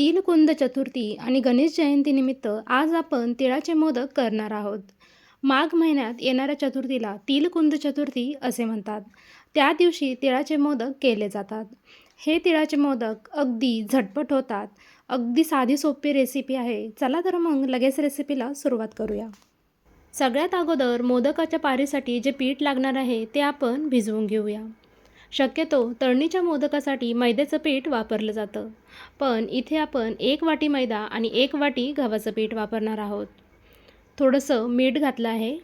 तिलकुंद चतुर्थी आणि गणेश जयंतीनिमित्त आज आपण तिळाचे मोदक करणार आहोत. माघ महिन्यात येणाऱ्या चतुर्थीला तिलकुंद चतुर्थी असे म्हणतात. त्या दिवशी तिळाचे मोदक केले जातात. हे तिळाचे मोदक अगदी झटपट होतात. अगदी साधी सोपी रेसिपी आहे. चला तर मग लगेच रेसिपीला सुरुवात करूया. सगळ्यात अगोदर मोदकाच्या पारीसाठी जे पीठ लागणार आहे ते आपण भिजवून घेऊया. शक्यतो तळणीच्या मोदकासाठी मैद्याचं पीठ वापरलं जातं. पण इथे आपण एक वाटी मैदा आणि एक वाटी गव्हाचं पीठ वापरणार आहोत. थोडंसं मीठ घातलं आहे.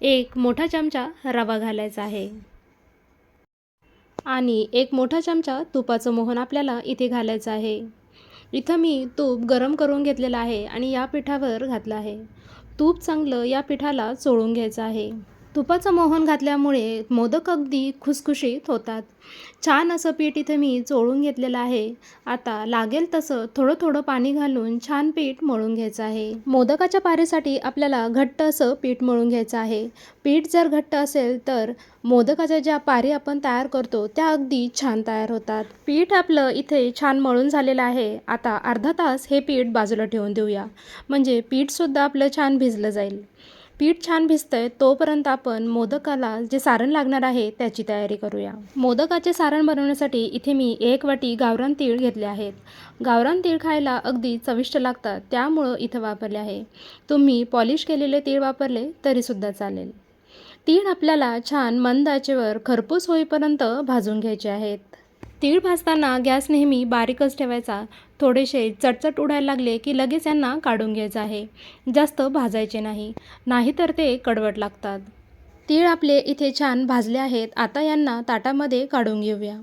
एक मोठा चमचा रवा घालायचा आहे. आणि एक मोठा चमचा तुपाचं मोहन आपल्याला इथे घालायचं आहे. इथं मी तूप गरम करून घेतलेलं आहे आणि या पिठावर घातलं आहे. तूप चांगलं या पिठाला चोळून घ्यायचं आहे. तुपाचं मोहन घातल्यामुळे मोदक अगदी खुसखुशीत होतात. छान असं पीठ इथे मी चोळून घेतलेलं आहे. आता लागेल तसं थोडं थोडं पाणी घालून छान पीठ मळून घ्यायचं आहे. मोदकाच्या पारीसाठी आपल्याला घट्ट असं पीठ मळून घ्यायचं आहे. पीठ जर घट्ट असेल तर मोदकाच्या ज्या पारी आपण तयार करतो त्या अगदी छान तयार होतात. पीठ आपलं इथे छान मळून झालेलं आहे. आता अर्धा तास हे पीठ बाजूला ठेवून देऊया. म्हणजे पीठसुद्धा आपलं छान भिजलं जाईल. पीठ छान भिजतंय तोपर्यंत आपण मोदकाला जे सारण लागणार आहे त्याची तयारी करूया. मोदकाचे सारण बनवण्यासाठी इथे मी एक वाटी गावरान तीळ घेतले आहेत. गावरान तीळ खायला अगदी चविष्ट लागतात त्यामुळं इथं वापरले आहे. तुम्ही पॉलिश केलेले तीळ वापरले तरीसुद्धा चालेल. तीळ आपल्याला छान मंद आचेवर खरपूस होईपर्यंत भाजून घ्यायचे आहेत. तीळ भाजताना गॅस नेहमी बारीकच ठेवायचा. थोडेसे चटचट उडायला लागले की लगेच यांना काढून घ्यायचं आहे. जास्त भाजायचे नाही. नाहीतर ते कडवट लागतात. तीळ आपले इथे छान भाजले आहेत. आता यांना ताटामध्ये काढून घेऊया.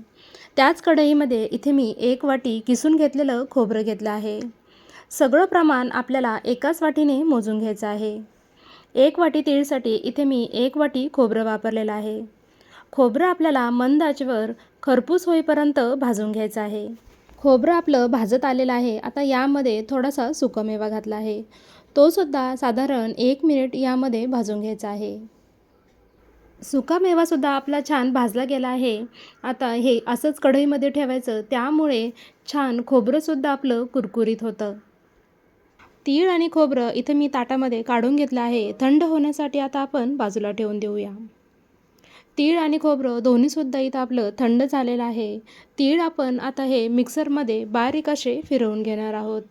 त्याच कढईमध्ये इथे मी एक वाटी किसून घेतलेलं खोबरं घेतलं आहे. सगळं प्रमाण आपल्याला एकाच वाटीने मोजून घ्यायचं आहे. एक वाटी तीळसाठी इथे मी एक वाटी खोबरं वापरलेलं आहे. खोबरं आपल्याला मंद आचेवर खरपूस होईपर्यंत भाजून घ्यायचं आहे. खोबरं आपलं भाजत आलेलं आहे. आता यामध्ये थोडासा सुकमेवा घातला आहे. तोसुद्धा साधारण एक मिनिट यामध्ये भाजून घ्यायचा आहे. सुकामेवासुद्धा आपला छान भाजला गेला आहे. आता हे असंच कढईमध्ये ठेवायचं. त्यामुळे छान खोबरंसुद्धा आपलं कुरकुरीत होतं. तीळ आणि खोबरं इथं मी ताटामध्ये काढून घेतलं आहे. थंड होण्यासाठी आता आपण बाजूला ठेवून देऊया. तीळ आणि खोबरं दोन्हीसुद्धा इथं आपलं थंड झालेलं आहे. तीळ आपण आता हे मिक्सरमध्ये बारीक असे फिरवून घेणार आहोत.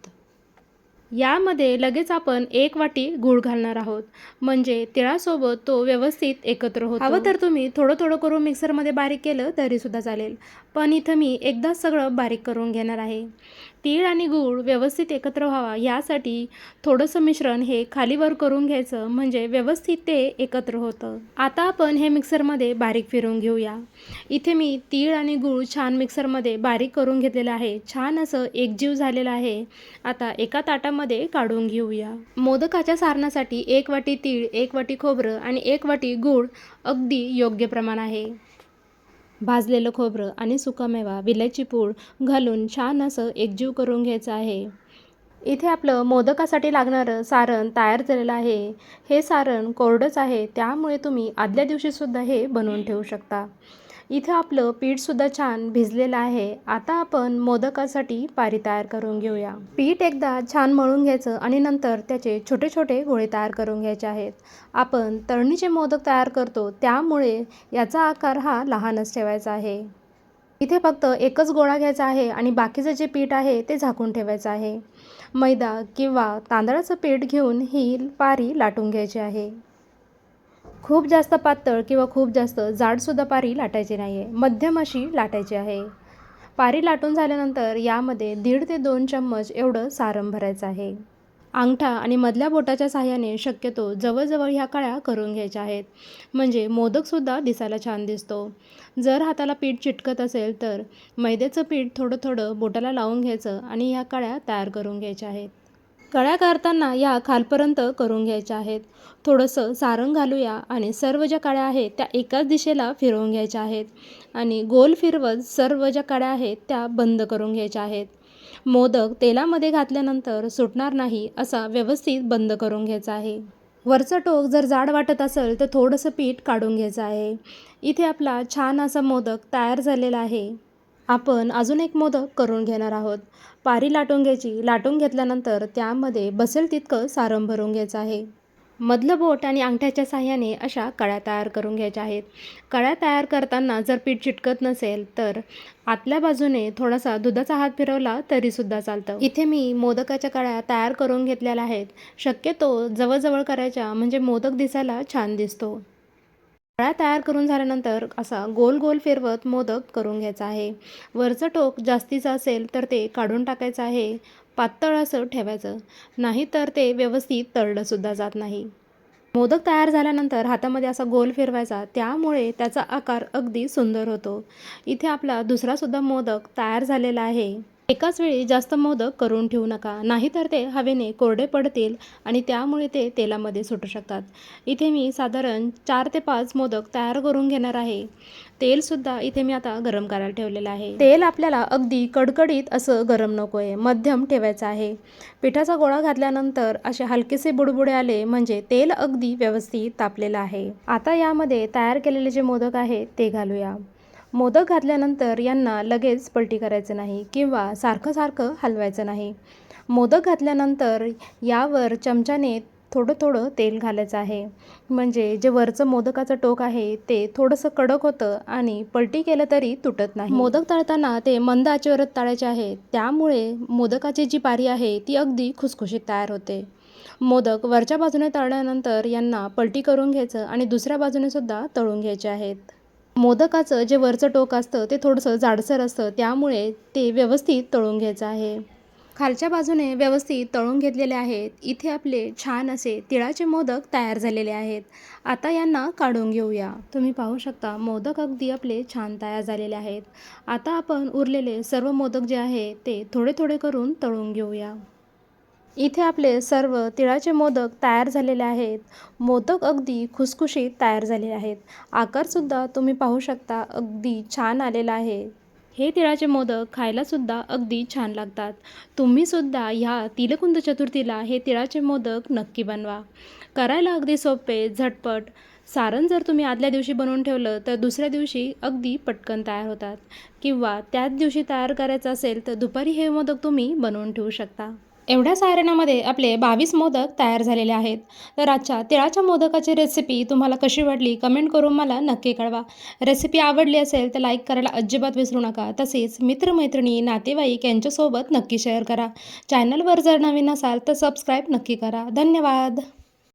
यामध्ये लगेच आपण एक वाटी गूळ घालणार आहोत. म्हणजे तिळासोबत तो व्यवस्थित एकत्र होतो. हवं तर तुम्ही थोडं थोडं करून मिक्सरमध्ये बारीक केलं तरीसुद्धा चालेल. पण इथं मी एकदाच सगळं बारीक करून घेणार आहे. तीळ आणि गूळ व्यवस्थित एकत्र व्हावा यासाठी थोडंसं मिश्रण हे खालीवर करून घ्यायचं. म्हणजे व्यवस्थित ते एकत्र होतं. आता आपण हे मिक्सरमध्ये बारीक फिरून घेऊया. इथे मी तीळ आणि गूळ छान मिक्सरमध्ये बारीक करून घेतलेलं आहे. छान असं एकजीव झालेलं आहे. आता एका ताटामध्ये काढून घेऊया. मोदकाच्या सारणासाठी एक वाटी तीळ एक वाटी खोबरं आणि एक वाटी गूळ अगदी योग्य प्रमाण आहे. भाजलेलं खोबरं आणि सुकामेवा विलायची पूड घालून छान असं एकजीव करून घ्यायचं आहे. इथे आपलं मोदकासाठी लागणारं सारण तयार झालेलं आहे. हे सारण कोरडंच आहे त्यामुळे तुम्ही आदल्या दिवशीसुद्धा हे बनवून ठेवू शकता. इथं आपलं पीठसुद्धा छान भिजलेलं आहे. आता आपण मोदकासाठी पारी तयार करून घेऊया. पीठ एकदा छान मळून घ्यायचं आणि नंतर त्याचे छोटे छोटे गोळे तयार करून घ्यायचे आहेत. आपण तळणीचे मोदक तयार करतो त्यामुळे याचा आकार हा लहानच ठेवायचा आहे. इथे फक्त एकच गोळा घ्यायचा आहे आणि बाकीचं जे पीठ आहे ते झाकून ठेवायचं आहे. मैदा किंवा तांदळाचं पीठ घेऊन ही पारी लाटून घ्यायची आहे. खूप जास्त पातळ किंवा खूप जास्त जाडसुद्धा पारी लाटायची नाही आहे मध्यम अशी लाटायची आहे. पारी लाटून झाल्यानंतर यामध्ये दीड ते दोन चम्मच एवढं सारण भरायचं आहे. अंगठा आणि मधल्या बोटाच्या साह्याने शक्यतो जवळजवळ ह्या काळ्या करून घ्यायच्या आहेत. म्हणजे मोदकसुद्धा दिसायला छान दिसतो. जर हाताला पीठ चिटकत असेल तर मैद्याचं पीठ थोडं थोडं बोटाला लावून घ्यायचं आणि ह्या काळ्या तयार करून घ्यायच्या आहेत. कळ्या करताना या खालपर्यंत करून घ्यायच्या आहेत. थोडंसं सारंग घालूया आणि सर्व ज्या काड्या आहेत त्या एकाच दिशेला फिरवून घ्यायच्या आहेत. आणि गोल फिरवत सर्व ज्या काड्या आहेत त्या बंद करून घ्यायच्या आहेत. मोदक तेलामध्ये घातल्यानंतर सुटणार नाही असा व्यवस्थित बंद करून घ्यायचा आहे. वरचं टोक जर जाड वाटत असेल तर थोडंसं पीठ काढून घ्यायचं आहे. इथे आपला छान असा मोदक तयार झालेला आहे. आपण अजून एक मोदक करून घेणार आहोत. पारी लाटून घ्यायची. लाटून घेतल्यानंतर त्यामध्ये बसेल तितकं सारण भरून घ्यायचं आहे. मधलं बोट आणि अंगठ्याच्या साह्याने अशा कळ्या तयार करून घ्यायच्या आहेत. कळ्या तयार करताना जर पीठ चिटकत नसेल तर आतल्या बाजूने थोडासा दुधाचा हात फिरवला तरीसुद्धा चालतं. इथे मी मोदकाच्या कळ्या तयार करून घेतलेल्या आहेत. शक्यतो जवळजवळ करायच्या म्हणजे मोदक दिसायला छान दिसतो. कळ्या तयार करून झाल्यानंतर असा गोल गोल फिरवत मोदक करून घ्यायचा आहे. वरचं टोक जास्तीचं असेल तर ते काढून टाकायचं आहे. पातळ असं ठेवायचं. नाही तर ते व्यवस्थित तळलंसुद्धा जात नाही. मोदक तयार झाल्यानंतर हातामध्ये असा गोल फिरवायचा. त्यामुळे त्याचा आकार अगदी सुंदर होतो. इथे आपला दुसरासुद्धा मोदक तयार झालेला आहे. एकाच वेळी जास्त मोदक करून ठेवू नका. नाहीतर ते हवेने कोरडे पडतील आणि त्यामुळे ते तेलामध्ये सुटू शकतात. इथे मी साधारण चार ते पाच मोदक तयार करून घेणार आहे. तेलसुद्धा इथे मी आता गरम करायला ठेवलेलं आहे. तेल आपल्याला अगदी कडकडीत असं गरम नको आहे मध्यम ठेवायचं आहे. पिठाचा गोळा घातल्यानंतर असे हलकेसे बुडबुडे आले म्हणजे तेल अगदी व्यवस्थित तापलेलं आहे. आता यामध्ये तयार केलेले जे मोदक आहे ते घालूया. मोदक घातल्यानंतर यांना लगेच पलटी करायचं नाही किंवा सारखं सारखं हलवायचं नाही. मोदक घातल्यानंतर यावर चमच्याने थोडं थोडं तेल घालायचं आहे. म्हणजे जे वरचं मोदकाचं टोक आहे ते थोडंसं कडक होतं आणि पलटी केलं तरी तुटत नाही. मोदक तळताना ते मंद आचेवरच तळायचे आहे. त्यामुळे मोदकाची जी पारी आहे ती अगदी खुसखुशीत तयार होते. मोदक वरच्या बाजूने तळल्यानंतर यांना पलटी करून घ्यायचं आणि दुसऱ्या बाजूने सुद्धा तळून घ्यायचे आहेत. मोदकाचं जे वरचं टोक असतं ते थोडंसं जाडसर असतं. त्यामुळे ते व्यवस्थित तळून घ्यायचं आहे. खालच्या बाजूने व्यवस्थित तळून घेतलेले आहेत. इथे आपले छान असे तिळाचे मोदक तयार झालेले आहेत. आता यांना काढून घेऊया. तुम्ही पाहू शकता मोदक अगदी आपले छान तयार झालेले आहेत. आता आपण उरलेले सर्व मोदक जे आहे ते थोडे थोडे करून तळून घेऊया. इथे आपले सर्व तिळाचे मोदक तयार झालेले आहेत. मोदक अगदी खुसखुशीत तयार झालेले आहेत. आकारसुद्धा तुम्ही पाहू शकता अगदी छान आलेला आहे. हे तिळाचे मोदक खायलासुद्धा अगदी छान लागतात. तुम्हीसुद्धा ह्या तिलकुंद चतुर्थीला हे तिळाचे मोदक नक्की बनवा. करायला अगदी सोपे झटपट. सारण जर तुम्ही आदल्या दिवशी बनवून ठेवलं तर दुसऱ्या दिवशी अगदी पटकन तयार होतात. किंवा त्याच दिवशी तयार करायचं असेल तर दुपारी हे मोदक तुम्ही बनवून ठेवू शकता. एवढ्या सारणामध्ये आपले बावीस मोदक तयार झालेले आहेत. तर आजच्या तिळाच्या मोदकाची रेसिपी तुम्हाला कशी वाटली कमेंट करून मला नक्की कळवा. रेसिपी आवडली असेल तर लाईक करायला अजिबात विसरू नका. तसेच मित्रमैत्रिणी नातेवाईक यांच्यासोबत नक्की शेअर करा. चॅनलवर जर नवीन असाल तर सबस्क्राईब नक्की करा. धन्यवाद!